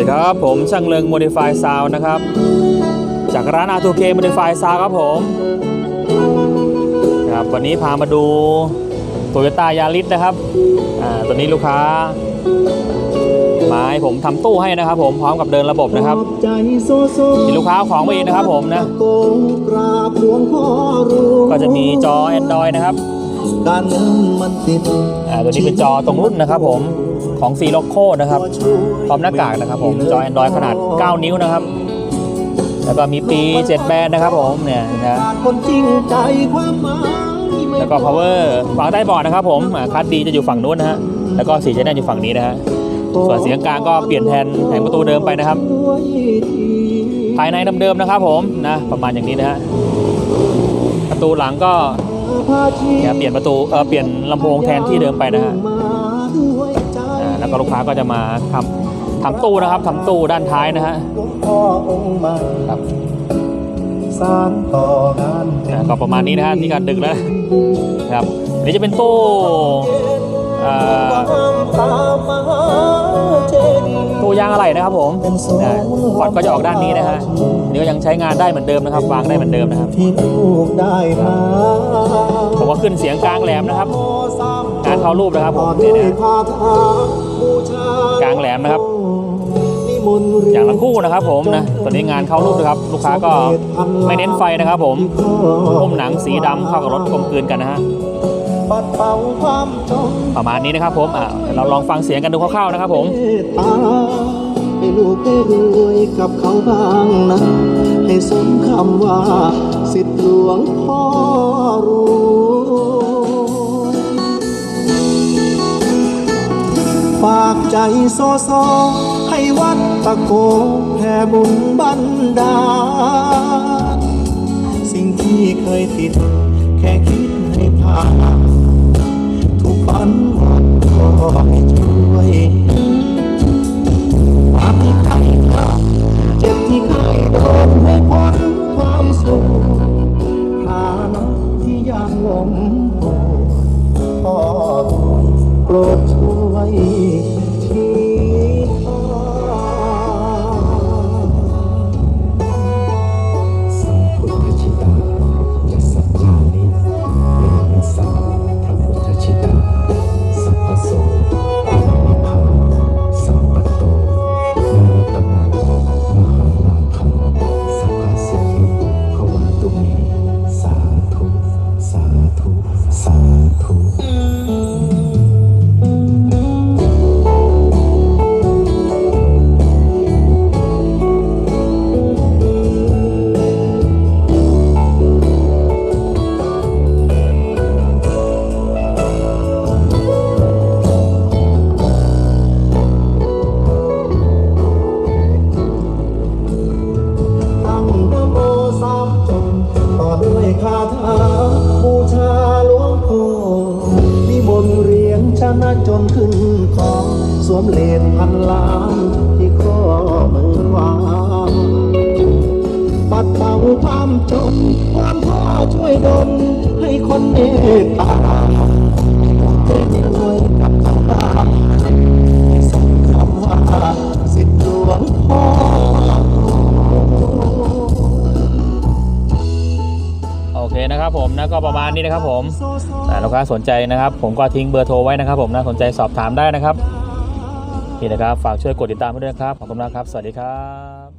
ดีครับ ผมช่างเลิง Modify Sound นะครับ จากร้าน R2K Modify Sound ครับผมครับวันนี้พามาดู Toyota Yaris นะครับอ่าตัวนี้ลูกค้ามาให้ผมทำตู้ให้นะครับ ผมพร้อมกับเดินระบบนะครับใจโซโซมีลูกค้าเอาของมาเองนะครับผมนะโกงกราบหลวงพ่อรู้ก็จะมีจอ Android นะครับการเงินมันติดอ่าตัวนี้เป็นจอตรงรุ่นนะครับผม ของ C Loco นะครับพร้อมหน้ากากนะครับผมจอ Android ขนาด 9 นิ้วนะครับ แล้วก็มีปี7แบนนะครับผมเนี่ยนะคนจริงใจความหมายไม่แล้วก็ power วางใต้เบาะนะครับผมคัดดีจะอยู่ฝั่งนู้นนะฮะแล้วก็สีชแนลอยู่ฝั่งนี้นะฮะส่วนเสียงกลางก็เปลี่ยนแทนแผงประตูเดิมไปนะครับ ภายในเดิมๆนะครับผมนะประมาณอย่างนี้นะฮะประตูหลังก็เนี่ยเปลี่ยนประตูเออเปลี่ยนลำโพงแทนที่เดิมไปนะฮะ ก็ลูกค้าก็จะมาทำทำตู้นะครับทำตู้ด้านท้ายนะฮะหลวงพ่อองค์ใหม่ครับสานต่องานอ่าก็ประมาณนี้นะฮะที่การดึกแล้วนะครับอันนี้จะเป็นตู้เอ่อตามมหาเจดีย์ตู้ยางอะไรนะครับผมนะพอร์ตก็จะออกด้านนี้นะฮะอันนี้ก็ยังใช้งานได้เหมือนเดิมนะครับ วางได้เหมือนเดิมนะครับที่ลูกได้มาผมว่าขึ้นเสียงกลางแหลมนะครับงานเข้ารูปนะครับผมด้นี่วยนะคาถาบูชากลางแหลมนะครับนิมนต์เรีอย่างละคู่นะครับผมนะตอนนี้งานเข้ารูปนะครับ ลูกค้าก็ไม่เน้นไฟนะครับผมพุ่มหนังสีดำเข้ากับรถกลมกลืนกันนะฮะปัดเป่าความจนประมาณนี้นะครับผมอ่าเราลองฟังเสียงกันดูคร่าวๆนะครับผมเมตตาให้ลูกได้รวยกับเขาบ้างนะ ให้สมคำว่า สิทธิหลวงพ่อรวย โซโซ ให้วัดตะโกแผ่บุญบันดาลสิ่งที่เคยติด แค่คิดให้ผ่านทุกฝันหมดก็ให้ช่วยความที่ใครทำเจ็บที่เคยโดนให้พ้นความสุขฐานะที่ยังหลงโผพ่อโปรด วมเลนพันล้านที่ข้อมือขวาปัดเป่าความจนความพ่อช่วยดลให้คนเมตตาเป็นรวยกับคำตาสมคำว่าสิทธิหลวงพ่อโอเคนะครับผมนะก็ประมาณนี้นะครับผมอ่ลูกค้าสนใจนะครับ ผมก็ทิ้งเบอร์โทรไว้นะครับ ผมนะสนใจสอบถามได้นะครับ นี่นะครับ ฝากช่วยกดติดตามด้วยนะครับ ขอบคุณมากครับ สวัสดีครับ